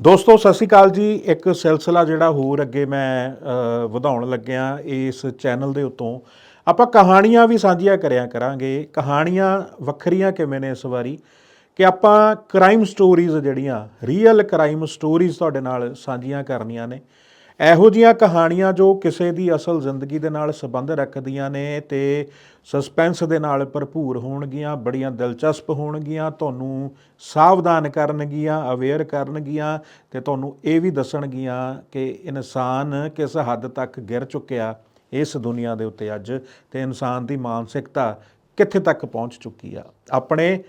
ਦੋਸਤੋ, ਸਤਿ ਸ਼੍ਰੀ ਅਕਾਲ ਜੀ। ਇੱਕ ਸਿਲਸਿਲਾ ਜਿਹੜਾ ਹੋਰ ਅੱਗੇ ਮੈਂ ਵਧਾਉਣ ਲੱਗਿਆ ਇਸ ਚੈਨਲ ਦੇ ਉੱਤੋਂ। ਆਪਾਂ ਕਹਾਣੀਆਂ ਵੀ ਸਾਂਝੀਆਂ ਕਰਿਆ ਕਰਾਂਗੇ। ਕਹਾਣੀਆਂ ਵੱਖਰੀਆਂ ਕਿਵੇਂ ਨੇ ਇਸ ਵਾਰੀ? ਕਿ ਆਪਾਂ ਕ੍ਰਾਈਮ ਸਟੋਰੀਜ਼ ਜਿਹੜੀਆਂ ਰੀਅਲ ਕ੍ਰਾਈਮ ਸਟੋਰੀਜ਼ ਤੁਹਾਡੇ ਨਾਲ ਸਾਂਝੀਆਂ ਕਰਨੀਆਂ ਨੇ। ਇਹੋ ਜੀਆਂ ਕਹਾਣੀਆਂ ਜੋ ਕਿਸੇ ਦੀ ਅਸਲ ਜ਼ਿੰਦਗੀ ਦੇ ਨਾਲ ਸੰਬੰਧ ਰੱਖਦੀਆਂ ਨੇ ਤੇ ਸਸਪੈਂਸ ਦੇ ਨਾਲ ਭਰਪੂਰ ਹੋਣਗੀਆਂ, ਬੜੀਆਂ ਦਿਲਚਸਪ ਹੋਣਗੀਆਂ, ਤੁਹਾਨੂੰ ਸਾਵਧਾਨ ਕਰਨਗੀਆਂ ਅਵੇਅਰ ਕਰਨਗੀਆਂ ਤੇ ਤੁਹਾਨੂੰ ਇਹ ਵੀ ਦੱਸਣਗੀਆਂ ਕਿ ਇਨਸਾਨ ਕਿਸ ਹੱਦ ਤੱਕ ਗਿਰ ਚੁੱਕਿਆ ਇਸ ਦੁਨੀਆ ਦੇ ਉੱਤੇ ਅੱਜ ਤੇ ਇਨਸਾਨ ਦੀ ਮਾਨਸਿਕਤਾ ਕਿੱਥੇ ਤੱਕ ਪਹੁੰਚ ਚੁੱਕੀ ਆ। ਆਪਣੇ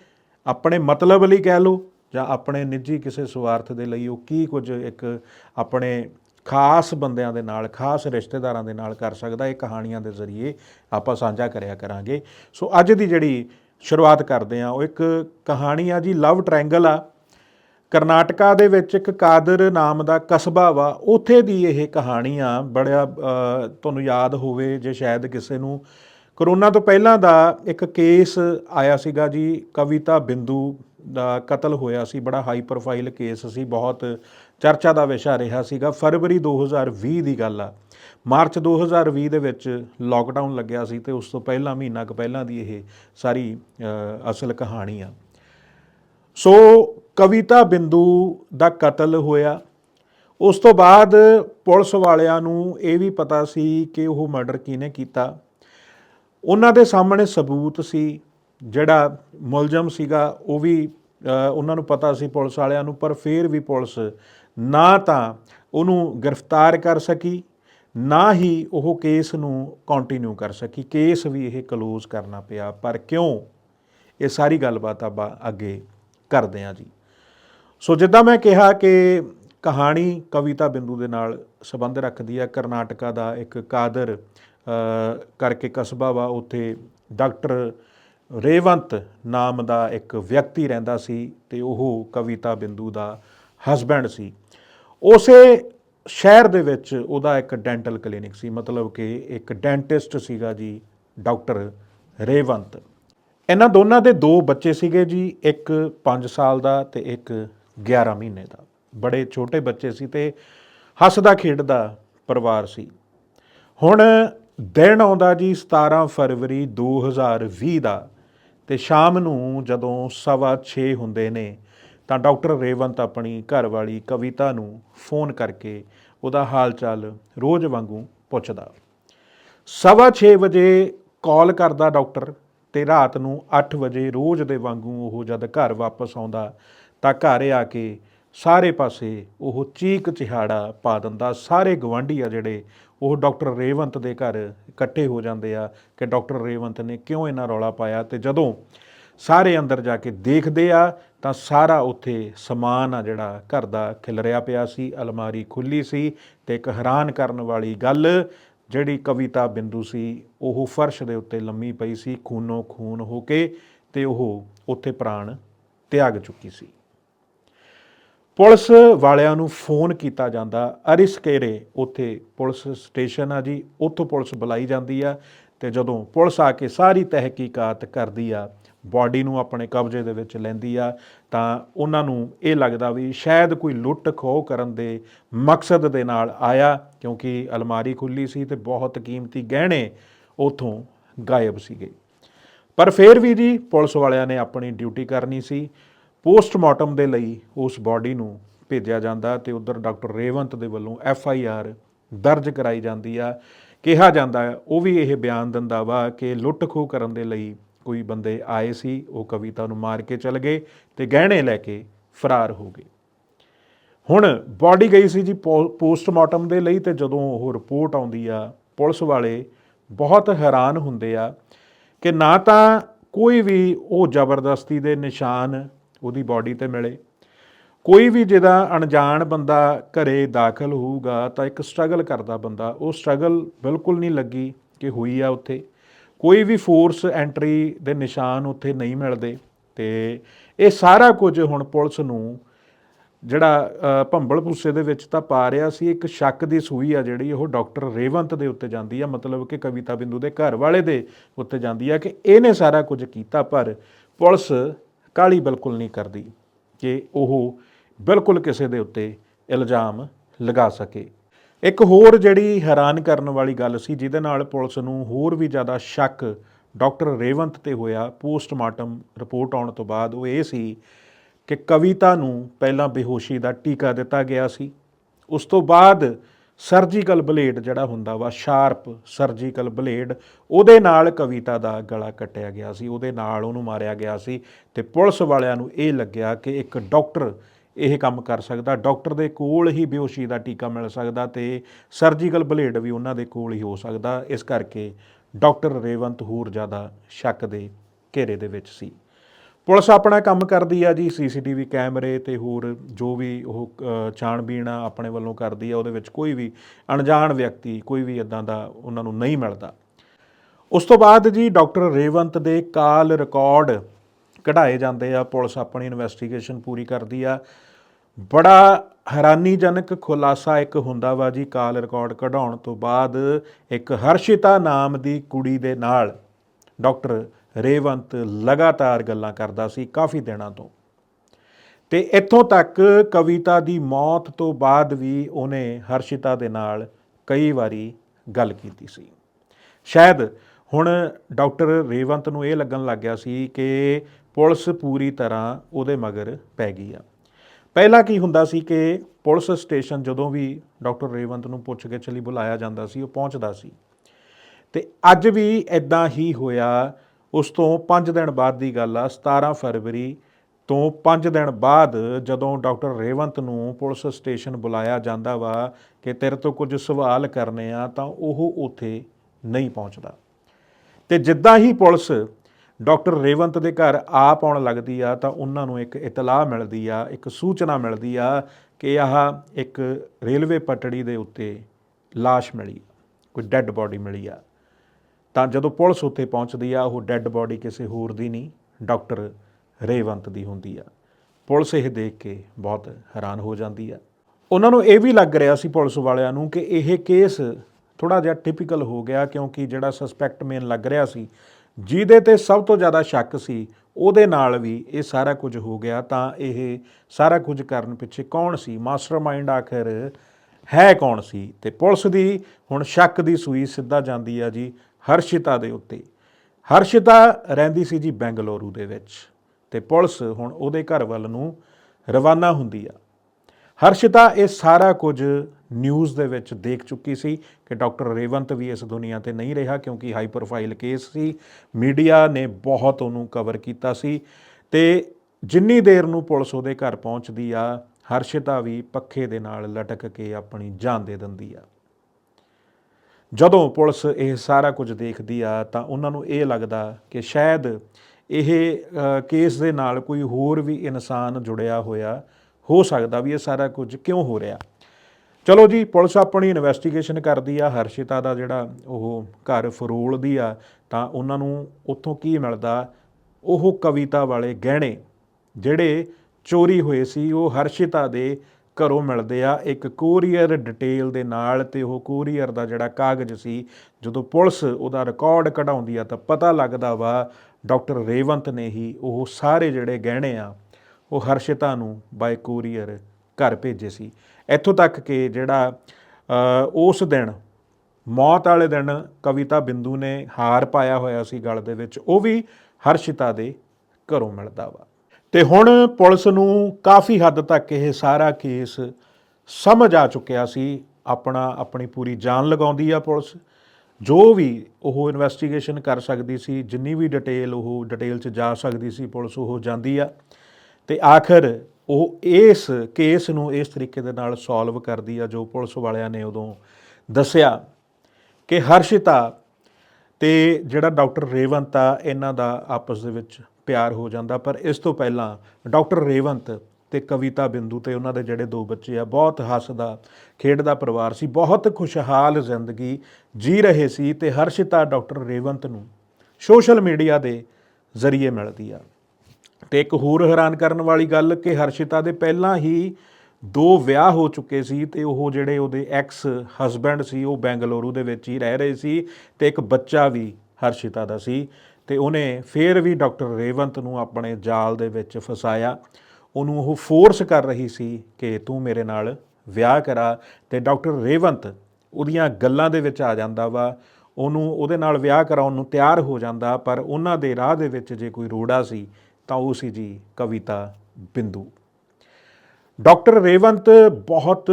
ਆਪਣੇ ਮਤਲਬ ਲਈ ਕਹਿ ਲਓ ਜਾਂ ਆਪਣੇ ਨਿੱਜੀ ਕਿਸੇ ਸਵਾਰਥ ਦੇ ਲਈ ਉਹ ਕੀ ਕੁਝ ਇੱਕ ਆਪਣੇ ਖਾਸ ਬੰਦਿਆਂ ਦੇ ਨਾਲ, ਖਾਸ ਰਿਸ਼ਤੇਦਾਰਾਂ ਦੇ ਨਾਲ ਕਰ ਸਕਦਾ, ਇਹ ਕਹਾਣੀਆਂ ਦੇ ਜ਼ਰੀਏ ਆਪਾਂ ਸਾਂਝਾ ਕਰਿਆ ਕਰਾਂਗੇ। ਸੋ ਅੱਜ ਦੀ ਜਿਹੜੀ ਸ਼ੁਰੂਆਤ ਕਰਦੇ ਆ ਉਹ ਇੱਕ ਕਹਾਣੀ ਆ ਜੀ, ਲਵ ਟ੍ਰਾਇੰਗਲ ਆ। ਕਰਨਾਟਕਾ ਦੇ ਵਿੱਚ ਇੱਕ ਕਾਦਰ ਨਾਮ ਦਾ ਕਸਬਾ ਵਾ, ਉੱਥੇ ਦੀ ਇਹ ਕਹਾਣੀ ਆ। ਬੜਿਆ ਤੁਹਾਨੂੰ ਯਾਦ ਹੋਵੇ ਜੇ ਸ਼ਾਇਦ ਕਿਸੇ ਨੂੰ। ਕਰੋਨਾ ਤੋਂ ਪਹਿਲਾਂ ਦਾ ਇੱਕ ਕੇਸ ਆਇਆ ਸੀਗਾ ਜੀ, ਕਵਿਤਾ ਬਿੰਦੂ ਦਾ ਕਤਲ ਹੋਇਆ ਸੀ, ਬੜਾ ਹਾਈ ਪ੍ਰੋਫਾਈਲ ਕੇਸ ਸੀ, ਬਹੁਤ ਚਰਚਾ ਦਾ ਵਿਸ਼ਾ ਰਿਹਾ ਸੀਗਾ। ਫਰਵਰੀ 2020 ਦੀ ਗੱਲ ਆ। ਮਾਰਚ 2020 ਦੇ ਵਿੱਚ ਲੋਕਡਾਊਨ ਲੱਗਿਆ ਸੀ ਤੇ ਉਸ ਤੋਂ ਪਹਿਲਾਂ, ਮਹੀਨਾ ਕੁ ਪਹਿਲਾਂ ਦੀ ਇਹ ਸਾਰੀ ਅਸਲ ਕਹਾਣੀ ਆ। ਸੋ ਕਵਿਤਾ ਬਿੰਦੂ ਦਾ ਕਤਲ ਹੋਇਆ। ਉਸ ਤੋਂ ਬਾਅਦ ਪੁਲਿਸ ਵਾਲਿਆਂ ਨੂੰ ਇਹ ਵੀ ਪਤਾ ਸੀ ਕਿ ਉਹ ਮਰਡਰ ਕਿਹਨੇ ਕੀਤਾ। ਉਹਨਾਂ ਦੇ ਸਾਹਮਣੇ ਸਬੂਤ ਸੀ। ਜਿਹੜਾ ਮੁਲਜ਼ਮ ਸੀਗਾ, ਉਹ ਵੀ ਉਹਨਾਂ ਨੂੰ ਪਤਾ ਸੀ ਪੁਲਿਸ ਵਾਲਿਆਂ ਨੂੰ, ਪਰ ਫਿਰ ਵੀ ਪੁਲਿਸ ਨਾ ਤਾਂ ਉਹਨੂੰ ਗ੍ਰਿਫਤਾਰ ਕਰ ਸਕੀ, ਨਾ ਹੀ ਉਹ ਕੇਸ ਨੂੰ ਕੰਟੀਨਿਊ ਕਰ ਸਕੀ। ਕੇਸ ਵੀ ਇਹ ਕਲੋਜ਼ ਕਰਨਾ ਪਿਆ, ਪਰ ਕਿਉਂ? ਇਹ ਸਾਰੀ ਗੱਲਬਾਤ ਆਪਾਂ ਅੱਗੇ ਕਰਦੇ ਹਾਂ ਜੀ। ਸੋ ਜਿੱਦਾਂ ਮੈਂ ਕਿਹਾ ਕਿ ਕਹਾਣੀ ਕਵਿਤਾ ਬਿੰਦੂ ਦੇ ਨਾਲ ਸੰਬੰਧ ਰੱਖਦੀ ਹੈ ਕਰਨਾਟਕਾ ਦਾ ਇੱਕ ਕਾਦਰ ਕਰਕੇ ਕਸਬਾ ਵਾ, ਉੱਥੇ ਡਾਕਟਰ ਰੇਵੰਤ ਨਾਮ ਦਾ ਇੱਕ ਵਿਅਕਤੀ ਰਹਿੰਦਾ ਸੀ ਤੇ ਉਹ ਕਵਿਤਾ ਬਿੰਦੂ ਦਾ ਹਸਬੈਂਡ ਸੀ। ਉਸੇ ਸ਼ਹਿਰ ਦੇ ਵਿੱਚ ਉਹਦਾ ਇੱਕ ਡੈਂਟਲ ਕਲੀਨਿਕ ਸੀ, ਮਤਲਬ ਕਿ ਇੱਕ ਡੈਂਟਿਸਟ ਸੀਗਾ ਜੀ, ਡਾਕਟਰ ਰੇਵੰਤ। ਇਹਨਾਂ ਦੋਨਾਂ ਦੇ ਦੋ ਬੱਚੇ ਸੀਗੇ ਜੀ, ਇੱਕ 5 ਸਾਲ ਦਾ ਤੇ ਇੱਕ 11 ਮਹੀਨੇ ਦਾ। ਬੜੇ ਛੋਟੇ ਬੱਚੇ ਸੀ ਤੇ ਹੱਸਦਾ ਖੇਡਦਾ ਪਰਿਵਾਰ ਸੀ। ਹੁਣ ਦਿਨ ਆਉਂਦਾ ਜੀ 17 ਫਰਵਰੀ 2020 ਦਾ। ਤੇ ਸ਼ਾਮ ਨੂੰ ਜਦੋਂ ਸਵਾ 6 ਹੁੰਦੇ ਨੇ, ਤਾਂ ਡਾਕਟਰ ਰੇਵੰਤ ਆਪਣੀ ਘਰ ਵਾਲੀ ਕਵਿਤਾ ਨੂੰ ਫੋਨ ਕਰਕੇ ਉਹਦਾ ਹਾਲ ਚਾਲ ਰੋਜ਼ ਵਾਂਗੂ ਪੁੱਛਦਾ। ਸਵਾ 6 ਵਜੇ ਕਾਲ ਕਰਦਾ ਡਾਕਟਰ ਤੇ ਰਾਤ ਨੂੰ 8 ਵਜੇ ਰੋਜ਼ ਦੇ ਵਾਂਗੂ ਉਹ ਜਦ ਘਰ ਵਾਪਸ ਆਉਂਦਾ, ਤਾਂ ਘਰ ਆ ਕੇ ਸਾਰੇ ਪਾਸੇ ਉਹ ਚੀਕ ਚਿਹਾੜਾ ਪਾ ਦਿੰਦਾ। ਸਾਰੇ ਗਵਾਂਢੀ ਆ ਜਿਹੜੇ, ਉਹ ਡਾਕਟਰ ਰੇਵੰਤ ਦੇ ਘਰ ਇਕੱਠੇ ਹੋ ਜਾਂਦੇ ਆ ਕਿ ਡਾਕਟਰ ਰੇਵੰਤ ਨੇ ਕਿਉਂ ਇਹਨਾਂ ਰੌਲਾ ਪਾਇਆ ਤੇ ਜਦੋਂ ਸਾਰੇ ਅੰਦਰ ਜਾ ਕੇ ਦੇਖਦੇ ਆ ਤਾਂ ਸਾਰਾ ਉੱਥੇ ਸਮਾਨ ਆ ਜਿਹੜਾ ਘਰ ਦਾ ਖਿਲਰਿਆ ਪਿਆ ਸੀ, ਅਲਮਾਰੀ ਖੁੱਲੀ ਸੀ ਤੇ ਇੱਕ ਹੈਰਾਨ ਕਰਨ ਵਾਲੀ ਗੱਲ ਜਿਹੜੀ ਕਵਿਤਾ ਬਿੰਦੂ ਸੀ, ਉਹ ਫਰਸ਼ ਦੇ ਉੱਤੇ ਲੰਮੀ ਪਈ ਸੀ, ਖੂਨੋ ਖੂਨ ਹੋ ਕੇ ਤੇ ਉਹ ਉੱਥੇ ਪ੍ਰਾਣ ਤਿਆਗ ਚੁੱਕੀ ਸੀ। ਪੁਲਿਸ ਵਾਲਿਆਂ ਨੂੰ ਫੋਨ ਕੀਤਾ ਜਾਂਦਾ। ਅਰਿਸਕੇਰੇ ਉੱਥੇ ਪੁਲਿਸ ਸਟੇਸ਼ਨ ਆ ਜੀ, ਉੱਥੋਂ ਪੁਲਿਸ ਬੁਲਾਈ ਜਾਂਦੀ ਆ ਤੇ ਜਦੋਂ ਪੁਲਿਸ ਆ ਕੇ ਸਾਰੀ ਤਹਿਕੀਕਾਤ ਕਰਦੀ ਆ, ਬਾਡੀ ਨੂੰ ਆਪਣੇ ਕਬਜ਼ੇ ਦੇ ਵਿੱਚ ਲੈਂਦੀ ਆ, ਤਾਂ ਉਹਨਾਂ ਨੂੰ ਇਹ ਲੱਗਦਾ ਵੀ ਸ਼ਾਇਦ ਕੋਈ ਲੁੱਟ ਖੋਹ ਕਰਨ ਦੇ ਮਕਸਦ ਦੇ ਨਾਲ ਆਇਆ, ਕਿਉਂਕਿ ਅਲਮਾਰੀ ਖੁੱਲੀ ਸੀ ਤੇ ਬਹੁਤ ਕੀਮਤੀ ਗਹਿਣੇ ਉਥੋਂ ਗਾਇਬ ਸੀਗੇ। ਪਰ ਫਿਰ ਵੀ ਜੀ ਪੁਲਿਸ ਵਾਲਿਆਂ ਨੇ ਆਪਣੀ ਡਿਊਟੀ ਕਰਨੀ ਸੀ। ਪੋਸਟਮਾਰਟਮ ਦੇ ਲਈ ਉਸ ਬਾਡੀ ਨੂੰ ਭੇਜਿਆ ਜਾਂਦਾ ਤੇ ਉਧਰ ਡਾਕਟਰ ਰੇਵੰਤ ਦੇ ਵੱਲੋਂ ਐਫ ਆਈ ਆਰ ਦਰਜ ਕਰਾਈ ਜਾਂਦੀ ਆ। ਕਿਹਾ ਜਾਂਦਾ ਉਹ ਵੀ ਇਹ ਬਿਆਨ ਦਿੰਦਾ ਵਾ ਕਿ ਲੁੱਟ ਖੋਹ ਕਰਨ ਦੇ ਲਈ ਕੋਈ ਬੰਦੇ ਆਏ ਸੀ, ਉਹ ਕਵਿਤਾ ਨੂੰ ਮਾਰ ਕੇ ਚਲ ਗਏ ਤੇ ਗਹਿਣੇ ਲੈ ਕੇ ਫਰਾਰ ਹੋ ਗਏ। ਹੁਣ ਬਾਡੀ ਗਈ ਸੀ ਜੀ ਪੋ- ਪੋਸਟਮਾਰਟਮ ਦੇ ਲਈ ਤੇ ਜਦੋਂ ਉਹ ਰਿਪੋਰਟ ਆਉਂਦੀ ਆ, ਪੁਲਿਸ ਵਾਲੇ ਬਹੁਤ ਹੈਰਾਨ ਹੁੰਦੇ ਆ ਕਿ ਨਾ ਤਾਂ ਕੋਈ ਵੀ ਉਹ ਜ਼ਬਰਦਸਤੀ ਦੇ ਨਿਸ਼ਾਨ ਉਹਦੀ ਬਾਡੀ ਤੇ ਮਿਲੇ। ਕੋਈ ਵੀ ਜਿਹਦਾ ਅਣਜਾਣ ਬੰਦਾ ਘਰੇ ਦਾਖਲ ਹੋਊਗਾ ਤਾਂ ਇੱਕ ਸਟਰਗਲ ਕਰਦਾ ਬੰਦਾ। ਉਹ ਸਟਰਗਲ ਬਿਲਕੁਲ ਨਹੀਂ ਲੱਗੀ ਕਿ ਹੋਈ ਆ ਉੱਥੇ। ਕੋਈ ਵੀ ਫੋਰਸ ਐਂਟਰੀ ਦੇ ਨਿਸ਼ਾਨ ਉੱਥੇ ਨਹੀਂ ਮਿਲਦੇ ਤੇ ਇਹ ਸਾਰਾ ਕੁਝ ਹੁਣ ਪੁਲਿਸ ਨੂੰ ਜਿਹੜਾ ਭੰਬਲ ਭੁੱਸੇ ਦੇ ਵਿੱਚ ਤਾਂ ਪਾ ਰਿਹਾ ਸੀ। ਇੱਕ ਸ਼ੱਕ ਦੀ ਸੂਈ ਆ ਜਿਹੜੀ, ਉਹ ਡਾਕਟਰ ਰੇਵੰਤ ਦੇ ਉੱਤੇ ਜਾਂਦੀ ਆ। ਮਤਲਬ ਕਿ ਕਵਿਤਾ ਬਿੰਦੂ ਦੇ ਘਰ ਵਾਲੇ ਦੇ ਉੱਤੇ ਜਾਂਦੀ ਆ ਕਿ ਇਹਨੇ ਸਾਰਾ ਕੁਝ ਕੀਤਾ, ਪਰ ਪੁਲਿਸ ਕਾਲੀ ਬਿਲਕੁਲ ਨਹੀਂ ਕਰਦੀ ਕਿ ਉਹ ਬਿਲਕੁਲ ਕਿਸੇ ਦੇ ਉੱਤੇ ਇਲਜ਼ਾਮ ਲਗਾ ਸਕੇ। ਇੱਕ ਹੋਰ ਜਿਹੜੀ ਹੈਰਾਨ ਕਰਨ ਵਾਲੀ ਗੱਲ ਸੀ, ਜਿਹਦੇ ਨਾਲ ਪੁਲਿਸ ਨੂੰ ਹੋਰ ਵੀ ਜ਼ਿਆਦਾ ਸ਼ੱਕ ਡਾਕਟਰ ਰੇਵੰਤ ਤੇ ਹੋਇਆ ਪੋਸਟਮਾਰਟਮ ਰਿਪੋਰਟ ਆਉਣ ਤੋਂ ਬਾਅਦ, ਉਹ ਇਹ ਸੀ ਕਿ ਕਵਿਤਾ ਨੂੰ ਪਹਿਲਾਂ ਬੇਹੋਸ਼ੀ ਦਾ ਟੀਕਾ ਦਿੱਤਾ ਗਿਆ ਸੀ। ਉਸ ਤੋਂ ਬਾਅਦ ਸਰਜੀਕਲ ਬਲੇਡ ਜਿਹੜਾ ਹੁੰਦਾ ਵਾ ਸ਼ਾਰਪ ਸਰਜੀਕਲ ਬਲੇਡ ਉਹਦੇ ਨਾਲ ਕਵਿਤਾ ਦਾ ਗਲਾ ਕੱਟਿਆ ਗਿਆ ਸੀ, ਉਹਦੇ ਨਾਲ ਉਹਨੂੰ ਮਾਰਿਆ ਗਿਆ ਸੀ ਤੇ ਪੁਲਿਸ ਵਾਲਿਆਂ ਨੂੰ ਇਹ ਲੱਗਿਆ ਕਿ ਇੱਕ ਡਾਕਟਰ ਇਹ ਕੰਮ ਕਰ ਸਕਦਾ ਡਾਕਟਰ ਦੇ ਕੋਲ ਹੀ ਬੇਹੋਸ਼ੀ ਦਾ ਟੀਕਾ ਮਿਲ ਸਕਦਾ ਤੇ ਸਰਜੀਕਲ ਬਲੇਡ ਵੀ ਉਹਨਾਂ ਦੇ ਕੋਲ ਹੀ ਹੋ ਸਕਦਾ, ਇਸ ਕਰਕੇ ਡਾਕਟਰ ਰੇਵੰਤ ਹੋਰ ਜ਼ਿਆਦਾ ਸ਼ੱਕ ਦੇ ਘੇਰੇ ਦੇ ਵਿੱਚ ਸੀ। ਪੁਲਿਸ ਆਪਣਾ ਕੰਮ ਕਰਦੀ ਆ ਜੀ ਸੀਸੀਟੀਵੀ ਕੈਮਰੇ ਤੇ ਹੋਰ ਜੋ ਵੀ ਉਹ ਅ, ਛਾਣਬੀਣ ਆਪਣੇ ਵੱਲੋਂ ਕਰਦੀ ਆ ਉਹਦੇ ਵਿੱਚ ਕੋਈ ਵੀ ਅਣਜਾਣ ਵਿਅਕਤੀ ਕੋਈ ਵੀ ਇਦਾਂ ਦਾ ਉਹਨਾਂ ਨੂੰ ਨਹੀਂ ਮਿਲਦਾ। ਉਸ ਤੋਂ ਬਾਅਦ ਜੀ ਡਾਕਟਰ ਰੇਵੰਤ ਦੇ ਕਾਲ ਰਿਕਾਰਡ ਕਢਾਏ ਜਾਂਦੇ ਆ ਪੁਲਿਸ ਆਪਣੀ ਇਨਵੈਸਟੀਗੇਸ਼ਨ ਪੂਰੀ ਕਰਦੀ ਆ। ਬੜਾ ਹੈਰਾਨੀਜਨਕ ਖੁਲਾਸਾ ਇੱਕ ਹੁੰਦਾ ਵਾ ਜੀ ਕਾਲ ਰਿਕਾਰਡ ਕਢਾਉਣ ਤੋਂ ਬਾਅਦ ਇੱਕ ਹਰਸ਼ਿਤਾ ਨਾਮ ਦੀ ਕੁੜੀ ਦੇ ਨਾਲ ਡਾਕਟਰ ਰੇਵੰਤ ਲਗਾਤਾਰ ਗੱਲਾਂ ਕਰਦਾ ਸੀ ਕਾਫੀ ਦਿਨਾਂ ਤੋਂ। ਤੇ ਇੱਥੋਂ ਤੱਕ ਕਵਿਤਾ ਦੀ ਮੌਤ ਤੋਂ ਬਾਅਦ ਵੀ ਉਹਨੇ ਹਰਸ਼ਿਤਾ ਦੇ ਨਾਲ ਕਈ ਵਾਰੀ ਗੱਲ ਕੀਤੀ ਸੀ। ਸ਼ਾਇਦ ਹੁਣ ਡਾਕਟਰ ਰੇਵੰਤ ਨੂੰ ਇਹ ਲੱਗਣ ਲੱਗ ਗਿਆ ਸੀ ਕਿ ਪੁਲਿਸ ਪੂਰੀ ਤਰ੍ਹਾਂ ਉਹਦੇ ਮਗਰ ਪੈ ਗਈ ਆ। ਪਹਿਲਾਂ ਕੀ ਹੁੰਦਾ ਸੀ ਕਿ ਪੁਲਿਸ ਸਟੇਸ਼ਨ ਜਦੋਂ ਵੀ ਡਾਕਟਰ ਰੇਵੰਤ ਨੂੰ ਪੁੱਛ ਕੇ ਚਲੀ ਬੁਲਾਇਆ ਜਾਂਦਾ ਸੀ, ਉਹ ਪਹੁੰਚਦਾ ਸੀ। ਤੇ ਅੱਜ ਵੀ ਇਦਾਂ ਹੀ ਹੋਇਆ ਉਸ ਤੋਂ 5 ਦਿਨ ਬਾਅਦ ਦੀ ਗੱਲ ਆ 17 ਫਰਵਰੀ ਤੋਂ 5 ਦਿਨ ਬਾਅਦ ਜਦੋਂ ਡਾਕਟਰ ਰੇਵੰਤ ਨੂੰ ਪੁਲਿਸ ਸਟੇਸ਼ਨ ਬੁਲਾਇਆ ਜਾਂਦਾ ਵਾ ਕਿ ਤੇਰੇ ਤੋਂ ਕੁਝ ਸਵਾਲ ਕਰਨੇ ਆ, ਤਾਂ ਉਹ ਉੱਥੇ ਨਹੀਂ ਪਹੁੰਚਦਾ। ਤੇ ਜਿੱਦਾਂ ਹੀ ਪੁਲਿਸ ਡਾਕਟਰ ਰੇਵੰਤ ਦੇ ਘਰ ਆ ਪਾਉਣ ਲੱਗਦੀ ਆ, ਤਾਂ ਉਹਨਾਂ ਨੂੰ ਇੱਕ ਇਤਲਾਹ ਮਿਲਦੀ ਆ, ਇੱਕ ਸੂਚਨਾ ਮਿਲਦੀ ਆ ਕਿ ਆਹ ਇੱਕ ਰੇਲਵੇ ਪਟੜੀ ਦੇ ਉੱਤੇ ਲਾਸ਼ ਮਿਲੀ, ਕੋਈ ਡੈੱਡ ਬਾਡੀ ਮਿਲੀ ਆ। ਤਾਂ ਜਦੋਂ ਪੁਲਿਸ ਉੱਥੇ ਪਹੁੰਚਦੀ ਆ, ਉਹ ਡੈੱਡ ਬਾਡੀ ਕਿਸੇ ਹੋਰ ਦੀ ਨਹੀਂ, ਡਾਕਟਰ ਰੇਵੰਤ ਦੀ ਹੁੰਦੀ ਆ। ਪੁਲਿਸ ਇਹ ਦੇਖ ਕੇ ਬਹੁਤ ਹੈਰਾਨ ਹੋ ਜਾਂਦੀ ਆ। ਉਹਨਾਂ ਨੂੰ ਇਹ ਵੀ ਲੱਗ ਰਿਹਾ ਸੀ ਪੁਲਿਸ ਵਾਲਿਆਂ ਨੂੰ ਕਿ ਇਹ ਕੇਸ ਥੋੜਾ ਜਿਹਾ ਟਿਪੀਕਲ ਹੋ ਗਿਆ ਕਿਉਂਕਿ ਜਿਹੜਾ ਸਸਪੈਕਟ ਮੇਨ ਲੱਗ ਰਿਹਾ ਸੀ, ਜਿਹਦੇ ਤੇ ਸਭ ਤੋਂ ਜ਼ਿਆਦਾ ਸ਼ੱਕ ਸੀ, ਉਹਦੇ ਨਾਲ ਵੀ ਇਹ ਸਾਰਾ ਕੁਝ ਹੋ ਗਿਆ ਤਾਂ ਇਹ ਸਾਰਾ ਕੁਝ ਕਰਨ ਪਿੱਛੇ ਕੌਣ ਸੀ? ਮਾਸਟਰਮਾਈਂਡ ਆਖਰ ਹੈ ਕੌਣ ਸੀ? ਤੇ ਪੁਲਿਸ ਦੀ ਹੁਣ ਸ਼ੱਕ ਦੀ ਸੂਈ ਸਿੱਧਾ ਜਾਂਦੀ ਆ ਜੀ ਹਰਸ਼ਿਤਾ ਦੇ ਉੱਤੇ। ਹਰਸ਼ਿਤਾ ਰਹਿੰਦੀ ਸੀ ਜੀ ਬੈਂਗਲੁਰੂ ਦੇ ਵਿੱਚ ਤੇ ਪੁਲਿਸ ਹੁਣ ਉਹਦੇ ਘਰ ਵੱਲ ਨੂੰ ਰਵਾਨਾ ਹੁੰਦੀ ਆ। ਹਰਸ਼ਿਤਾ ਇਹ ਸਾਰਾ ਕੁਝ ਨਿਊਜ਼ ਦੇ ਵਿੱਚ ਦੇਖ ਚੁੱਕੀ ਸੀ ਕਿ ਡਾਕਟਰ ਰੇਵੰਤ ਵੀ ਇਸ ਦੁਨੀਆ ਤੇ ਨਹੀਂ ਰਿਹਾ ਕਿਉਂਕਿ ਹਾਈ ਪ੍ਰੋਫਾਈਲ ਕੇਸ ਸੀ। ਮੀਡੀਆ ਨੇ ਬਹੁਤ ਉਹਨੂੰ ਕਵਰ ਕੀਤਾ ਸੀ ਤੇ ਜਿੰਨੀ ਦੇਰ ਨੂੰ ਪੁਲਿਸ ਉਹਦੇ ਘਰ ਪਹੁੰਚਦੀ ਆ, ਹਰਸ਼ਿਤਾ ਵੀ ਪੱਖੇ ਦੇ ਨਾਲ ਲਟਕ ਕੇ ਆਪਣੀ ਜਾਨ ਦੇ ਦਿੰਦੀ ਆ। ਜਦੋਂ ਪੁਲਿਸ ਇਹ ਸਾਰਾ ਕੁਝ ਦੇਖਦੀ ਆ ਤਾਂ ਉਹਨਾਂ ਨੂੰ ਇਹ ਲੱਗਦਾ ਕਿ ਸ਼ਾਇਦ ਇਹ ਕੇਸ ਦੇ ਨਾਲ ਕੋਈ ਹੋਰ ਵੀ ਇਨਸਾਨ ਜੁੜਿਆ ਹੋਇਆ ਹੋ ਸਕਦਾ ਵੀ ਇਹ ਸਾਰਾ ਕੁਝ ਕਿਉਂ ਹੋ ਰਿਹਾ। ਚਲੋ ਜੀ, ਪੁਲਿਸ ਆਪਣੀ ਇਨਵੈਸਟੀਗੇਸ਼ਨ ਕਰਦੀ ਆ, ਹਰਸ਼ਿਤਾ ਦਾ ਜਿਹੜਾ ਉਹ ਘਰ ਫਰੋਲਦੀ ਆ, ਤਾਂ ਉਹਨਾਂ ਨੂੰ ਉੱਥੋਂ ਕੀ ਮਿਲਦਾ? ਉਹ ਕਵਿਤਾ ਵਾਲੇ ਗਹਿਣੇ ਜਿਹੜੇ ਚੋਰੀ ਹੋਏ ਸੀ, ਉਹ ਹਰਸ਼ਿਤਾ ਦੇ ਘਰੋਂ ਮਿਲਦੇ ਆ। ਇੱਕ ਕੋਰੀਅਰ ਡਿਟੇਲ ਦੇ ਨਾਲ ਤੇ ਉਹ ਕੋਰੀਅਰ ਦਾ ਜਿਹੜਾ ਕਾਗਜ਼ ਸੀ, ਜਦੋਂ ਪੁਲਿਸ ਉਹਦਾ ਰਿਕਾਰਡ ਕਢਾਉਂਦੀ ਆ ਤਾਂ ਪਤਾ ਲੱਗਦਾ ਵਾ, ਡਾਕਟਰ ਰੇਵੰਤ ਨੇ ਹੀ ਉਹ ਸਾਰੇ ਜਿਹੜੇ ਗਹਿਣੇ ਆ, ਉਹ ਹਰਸ਼ਿਤਾ ਨੂੰ ਬਾਈ ਕੋਰੀਅਰ ਘਰ ਭੇਜੇ ਸੀ। ਇੱਥੋਂ ਤੱਕ ਕਿ ਜਿਹੜਾ ਉਸ ਦਿਨ, ਮੌਤ ਵਾਲੇ ਦਿਨ ਕਵਿਤਾ ਬਿੰਦੂ ਨੇ ਹਾਰ ਪਾਇਆ ਹੋਇਆ ਸੀ ਗਲ ਦੇ ਵਿੱਚ, ਉਹ ਵੀ ਹਰਸ਼ਿਤਾ ਦੇ ਘਰੋਂ ਮਿਲਦਾ ਵਾ। ਤੇ ਹੁਣ ਪੁਲਿਸ ਨੂੰ ਕਾਫੀ ਹੱਦ ਤੱਕ ਇਹ ਸਾਰਾ ਕੇਸ ਸਮਝ ਆ ਚੁੱਕਿਆ ਸੀ। ਆਪਣਾ, ਆਪਣੀ ਪੂਰੀ ਜਾਨ ਲਗਾਉਂਦੀ ਆ ਪੁਲਿਸ। ਜੋ ਵੀ ਉਹ ਇਨਵੈਸਟੀਗੇਸ਼ਨ ਕਰ ਸਕਦੀ ਸੀ, ਜਿੰਨੀ ਵੀ ਡਿਟੇਲ ਉਹ ਡਿਟੇਲ 'ਚ ਜਾ ਸਕਦੀ ਸੀ, ਪੁਲਿਸ ਉਹ ਜਾਂਦੀ ਆ। ਤੇ ਆਖਰ ਉਹ ਇਸ ਕੇਸ ਨੂੰ ਇਸ ਤਰੀਕੇ ਦੇ ਨਾਲ ਸੋਲਵ ਕਰਦੀ ਆ, ਜੋ ਪੁਲਿਸ ਵਾਲਿਆਂ ਨੇ ਉਦੋਂ ਦੱਸਿਆ ਕਿ ਹਰਸ਼ਿਤਾ ਤੇ ਜਿਹੜਾ ਡਾਕਟਰ ਰੇਵੰਤ ਆ, ਇਹਨਾਂ ਦਾ ਆਪਸ ਦੇ ਵਿੱਚ ਪਿਆਰ ਹੋ ਜਾਂਦਾ, ਪਰ ਇਸ ਤੋਂ ਪਹਿਲਾਂ ਡਾਕਟਰ ਰੇਵੰਤ ਤੇ ਕਵਿਤਾ ਬਿੰਦੂ ਤੇ ਉਹਨਾਂ ਦੇ ਜਿਹੜੇ ਦੋ ਬੱਚੇ ਆ, ਬਹੁਤ ਹੱਸਦਾ, ਖੇਡਦਾ ਪਰਿਵਾਰ ਸੀ, ਬਹੁਤ ਖੁਸ਼ਹਾਲ ਜ਼ਿੰਦਗੀ ਜੀ ਰਹੇ ਸੀ ਤੇ ਹਰਸ਼ਿਤਾ ਡਾਕਟਰ ਰੇਵੰਤ ਨੂੰ ਸੋਸ਼ਲ ਮੀਡੀਆ ਦੇ ਜ਼ਰੀਏ ਮਿਲਦੀ ਆ। ਤੇ ਇੱਕ ਹੋਰ ਹੈਰਾਨ ਕਰਨ ਵਾਲੀ ਗੱਲ ਕਿ ਹਰਸ਼ਿਤਾ ਦੇ ਪਹਿਲਾਂ ਹੀ ਦੋ ਵਿਆਹ ਹੋ ਚੁੱਕੇ ਸੀ ਤੇ ਉਹ ਜਿਹੜੇ ਉਹਦੇ ਐਕਸ ਹਸਬੈਂਡ ਸੀ, ਉਹ ਬੈਂਗਲੁਰੂ ਦੇ ਵਿੱਚ ਹੀ ਰਹਿ ਰਹੇ ਸੀ ਤੇ ਇੱਕ ਬੱਚਾ ਵੀ ਹਰਸ਼ਿਤਾ ਦਾ ਸੀ। ਤੇ ਉਹਨੇ ਫੇਰ ਵੀ ਡਾਕਟਰ ਰੇਵੰਤ ਨੂੰ ਆਪਣੇ ਜਾਲ ਦੇ ਵਿੱਚ ਫਸਾਇਆ। ਉਹਨੂੰ ਉਹ ਫੋਰਸ ਕਰ ਰਹੀ ਸੀ ਕਿ ਤੂੰ ਮੇਰੇ ਨਾਲ ਵਿਆਹ ਕਰਾ ਤੇ ਡਾਕਟਰ ਰੇਵੰਤ ਉਹਦੀਆਂ ਗੱਲਾਂ ਦੇ ਵਿੱਚ ਆ ਜਾਂਦਾ ਵਾ। ਉਹਨੂੰ ਉਹਦੇ ਨਾਲ ਵਿਆਹ ਕਰਾਉਣ ਨੂੰ ਤਿਆਰ ਹੋ ਜਾਂਦਾ, ਪਰ ਉਹਨਾਂ ਦੇ ਰਾਹ ਦੇ ਵਿੱਚ ਜੇ ਕੋਈ ਰੋੜਾ ਸੀ ਤਾਂ ਉਹ ਸੀ ਜੀ ਕਵਿਤਾ ਬਿੰਦੂ। ਡਾਕਟਰ ਰੇਵੰਤ ਬਹੁਤ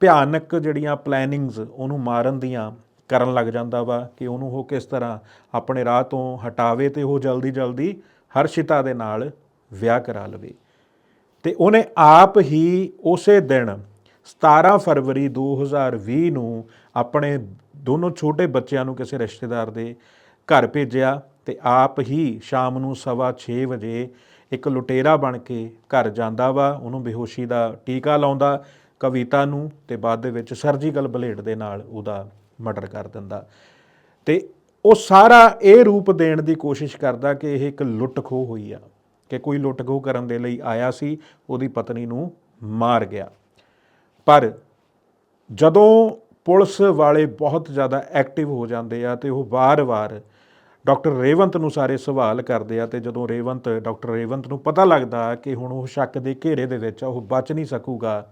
ਭਿਆਨਕ ਜਿਹੜੀਆਂ ਪਲੈਨਿੰਗਸ ਉਹਨੂੰ ਮਾਰਨ ਦੀਆਂ ਕਰਨ ਲੱਗ ਜਾਂਦਾ ਵਾ ਕਿ ਉਹਨੂੰ ਉਹ ਕਿਸ ਤਰ੍ਹਾਂ ਆਪਣੇ ਰਾਹ ਤੋਂ ਹਟਾਵੇ ਤੇ ਉਹ ਜਲਦੀ ਜਲਦੀ ਹਰਸ਼ਿਤਾ ਦੇ ਨਾਲ ਵਿਆਹ ਕਰਾ ਲਵੇ। ਤੇ ਉਹਨੇ ਆਪ ਹੀ ਉਸੇ ਦਿਨ 17 ਫਰਵਰੀ 2020 ਨੂੰ ਆਪਣੇ ਦੋਨੋਂ ਛੋਟੇ ਬੱਚਿਆਂ ਨੂੰ ਕਿਸੇ ਰਿਸ਼ਤੇਦਾਰ ਦੇ ਘਰ ਭੇਜਿਆ ਤੇ ਆਪ ਹੀ ਸ਼ਾਮ ਨੂੰ ਸਵਾ ਛੇ ਵਜੇ ਇੱਕ ਲੁਟੇਰਾ ਬਣ ਕੇ ਘਰ ਜਾਂਦਾ ਵਾ। ਉਹਨੂੰ ਬੇਹੋਸ਼ੀ ਦਾ ਟੀਕਾ ਲਾਉਂਦਾ ਕਵਿਤਾ ਨੂੰ ਤੇ ਬਾਅਦ ਦੇ ਵਿੱਚ ਸਰਜੀਕਲ ਬਲੇਡ ਦੇ ਨਾਲ ਉਹਦਾ ਮਰਡਰ ਕਰ ਦਿੰਦਾ। ਤੇ ਉਹ ਸਾਰਾ ਇਹ ਰੂਪ ਦੇਣ ਦੀ ਕੋਸ਼ਿਸ਼ ਕਰਦਾ ਕਿ ਇਹ ਇੱਕ ਲੁੱਟ ਖੋਹ ਹੋਈ ਆ, ਕਿ ਕੋਈ ਲੁੱਟ ਖੋਹ ਕਰਨ ਦੇ ਲਈ ਆਇਆ ਸੀ, ਉਹਦੀ ਪਤਨੀ ਨੂੰ ਮਾਰ ਗਿਆ। ਪਰ ਜਦੋਂ ਪੁਲਿਸ ਵਾਲੇ ਬਹੁਤ ਜ਼ਿਆਦਾ ਐਕਟਿਵ ਹੋ ਜਾਂਦੇ ਆ ਤੇ ਉਹ ਵਾਰ-ਵਾਰ ਡਾਕਟਰ ਰੇਵੰਤ ਨੂੰ ਸਾਰੇ ਸਵਾਲ ਕਰਦੇ ਆ ਤੇ ਜਦੋਂ ਰੇਵੰਤ, ਡਾਕਟਰ ਰੇਵੰਤ ਨੂੰ ਪਤਾ ਲੱਗਦਾ ਕਿ ਹੁਣ ਉਹ ਸ਼ੱਕ ਦੇ ਘੇਰੇ ਦੇ ਵਿੱਚ ਉਹ ਬਚ ਨਹੀਂ ਸਕੂਗਾ,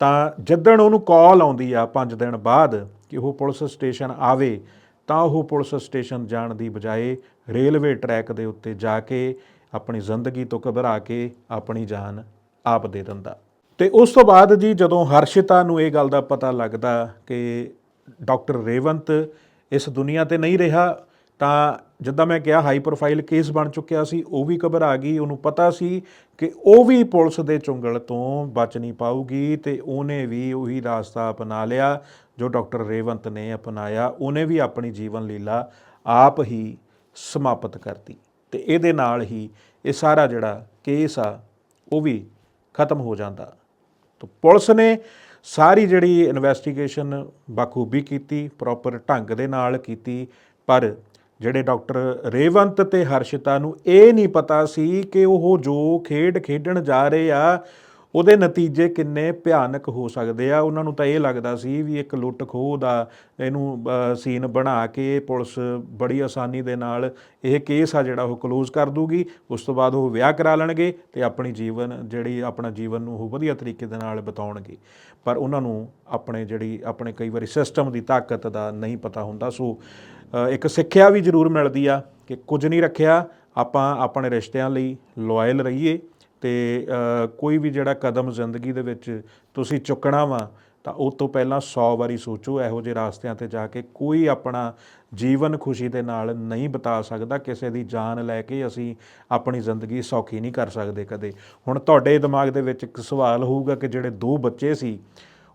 ਤਾਂ ਜਿੱਦਣ ਉਹਨੂੰ ਕਾਲ ਆਉਂਦੀ ਆ 5 ਦਿਨ ਬਾਅਦ ਕਿ ਉਹ ਪੁਲਿਸ ਸਟੇਸ਼ਨ ਆਵੇ ਤਾਂ ਉਹ ਪੁਲਿਸ ਸਟੇਸ਼ਨ ਜਾਣ ਦੀ ਬਜਾਏ ਰੇਲਵੇ ਟਰੈਕ ਦੇ ਉੱਤੇ ਜਾ ਕੇ ਆਪਣੀ ਜ਼ਿੰਦਗੀ ਤੋਂ ਘਬਰਾ ਕੇ ਆਪਣੀ ਜਾਨ ਆਪ ਦੇ ਦਿੰਦਾ। ਤੇ ਉਸ ਤੋਂ ਬਾਅਦ ਜੀ ਜਦੋਂ ਹਰਸ਼ਿਤਾ ਨੂੰ ਇਹ ਗੱਲ ਦਾ ਪਤਾ ਲੱਗਦਾ ਕਿ ਡਾਕਟਰ ਰੇਵੰਤ ਇਸ ਦੁਨੀਆ ਤੇ ਨਹੀਂ ਰਿਹਾ ਤਾਂ ਜਿੱਦਾਂ ਮੈਂ ਕਿਹਾ ਹਾਈ ਪ੍ਰੋਫਾਈਲ ਕੇਸ ਬਣ ਚੁੱਕਿਆ ਸੀ, ਉਹ ਵੀ ਘਬਰਾ ਗਈ, ਉਹਨੂੰ ਪਤਾ ਸੀ ਕਿ ਉਹ ਵੀ ਪੁਲਿਸ ਦੇ ਚੁੰਗਲ ਤੋਂ ਬਚ ਨਹੀਂ ਪਾਊਗੀ ਤੇ ਉਹਨੇ ਵੀ ਉਹੀ ਰਾਸਤਾ ਅਪਣਾ ਲਿਆ, ਜੋ ਡਾਕਟਰ ਰੇਵੰਤ ਨੇ ਅਪਣਾਇਆ, ਉਹਨੇ ਵੀ ਆਪਣੀ ਜੀਵਨ ਲੀਲਾ ਆਪ ਹੀ ਸਮਾਪਤ ਕਰਤੀ ਤੇ ਇਹਦੇ ਨਾਲ ਹੀ ਇਹ ਸਾਰਾ ਜਿਹੜਾ ਕੇਸ ਆ, ਉਹ ਵੀ ਖਤਮ ਹੋ ਜਾਂਦਾ। ਤਾਂ ਪੁਲਿਸ ਨੇ ਸਾਰੀ ਜਿਹੜੀ ਇਨਵੈਸਟੀਗੇਸ਼ਨ ਬਾਖੂਬੀ ਕੀਤੀ ਪ੍ਰੋਪਰ ਢੰਗ ਦੇ ਨਾਲ ਕੀਤੀ, ਪਰ ਜਿਹੜੇ ਡਾਕਟਰ ਰੇਵੰਤ ਤੇ ਹਰਸ਼ਿਤਾ ਨੂੰ ਇਹ ਨਹੀਂ ਪਤਾ ਸੀ ਕਿ ਉਹ ਜੋ ਖੇਡ ਖੇਡਣ ਜਾ ਰਹੇ ਆ ਉਹਦੇ ਨਤੀਜੇ ਕਿੰਨੇ ਭਿਆਨਕ ਹੋ ਸਕਦੇ ਆ? ਉਹਨਾਂ ਨੂੰ ਤਾਂ ਇਹ ਲੱਗਦਾ ਸੀ ਵੀ ਇੱਕ ਲੁੱਟ ਖੋਹ ਦਾ ਇਹਨੂੰ ਸੀਨ ਬਣਾ ਕੇ ਪੁਲਿਸ ਬੜੀ ਆਸਾਨੀ ਦੇ ਨਾਲ ਇਹ ਕੇਸ ਆ ਜਿਹੜਾ ਉਹ ਕਲੋਜ਼ ਕਰ ਦੂਗੀ। ਉਸ ਤੋਂ ਬਾਅਦ ਉਹ ਵਿਆਹ ਕਰਾ ਲੈਣਗੇ ਤੇ ਆਪਣੀ ਜੀਵਨ ਜਿਹੜੀ, ਆਪਣਾ ਜੀਵਨ ਨੂੰ ਉਹ ਵਧੀਆ ਤਰੀਕੇ ਦੇ ਨਾਲ ਬਿਤਾਉਣਗੇ। ਪਰ ਉਹਨਾਂ ਨੂੰ ਆਪਣੇ ਜਿਹੜੀ, ਆਪਣੇ ਕਈ ਵਾਰੀ ਸਿਸਟਮ ਦੀ ਤਾਕਤ ਦਾ ਨਹੀਂ ਪਤਾ ਹੁੰਦਾ। ਸੋ ਇੱਕ ਸਿੱਖਿਆ ਵੀ ਜ਼ਰੂਰ ਮਿਲਦੀ ਆ ਕਿ ਕੁਝ ਨਹੀਂ ਰੱਖਿਆ। ਆਪਾਂ ਆਪਣੇ ਰਿਸ਼ਤਿਆਂ ਲਈ ਲਾਇਲ ਰਹੀਏ। ਤੇ ਕੋਈ ਵੀ ਜਿਹੜਾ ਕਦਮ ਜ਼ਿੰਦਗੀ ਦੇ ਵਿੱਚ ਤੁਸੀਂ ਚੁੱਕਣਾ ਵਾ, ਤਾਂ ਉਹ ਤੋਂ ਪਹਿਲਾਂ 100 ਵਾਰੀ ਸੋਚੋ, ਇਹੋ ਜਿਹੇ ਰਾਸਤਿਆਂ ਤੇ ਜਾ ਕੇ ਕੋਈ ਆਪਣਾ ਜੀਵਨ ਖੁਸ਼ੀ ਦੇ ਨਾਲ ਨਹੀਂ ਬਿਤਾ ਸਕਦਾ, ਕਿਸੇ ਦੀ ਜਾਨ ਲੈ ਕੇ ਅਸੀਂ ਆਪਣੀ ਜ਼ਿੰਦਗੀ ਸੌਖੀ ਨਹੀਂ ਕਰ ਸਕਦੇ ਕਦੇ। ਹੁਣ ਤੁਹਾਡੇ ਦਿਮਾਗ ਦੇ ਵਿੱਚ ਇੱਕ ਸਵਾਲ ਹੋਊਗਾ ਕਿ ਜਿਹੜੇ ਦੋ ਬੱਚੇ ਸੀ,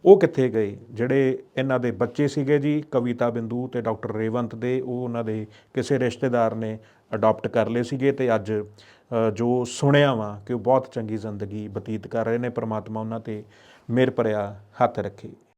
ਉਹ ਕਿੱਥੇ ਗਏ? ਜਿਹੜੇ ਇਹਨਾਂ ਦੇ ਬੱਚੇ ਸੀਗੇ ਜੀ, ਕਵਿਤਾ ਬਿੰਦੂ ਤੇ ਡਾਕਟਰ ਰੇਵੰਤ ਦੇ, ਉਹ ਉਹਨਾਂ ਦੇ ਕਿਸੇ ਰਿਸ਼ਤੇਦਾਰ ਨੇ ਅਡਾਪਟ ਕਰ ਲਏ ਸੀਗੇ ਤੇ ਅੱਜ ਜੋ ਸੁਣਿਆ ਵਾ ਕਿ ਉਹ ਬਹੁਤ ਚੰਗੀ ਜ਼ਿੰਦਗੀ ਬਤੀਤ ਕਰ ਰਹੇ ਨੇ, ਪ੍ਰਮਾਤਮਾ ਉਹਨਾਂ ਤੇ ਮਿਹਰ ਭਰਿਆ ਹੱਥ ਰੱਖੇ।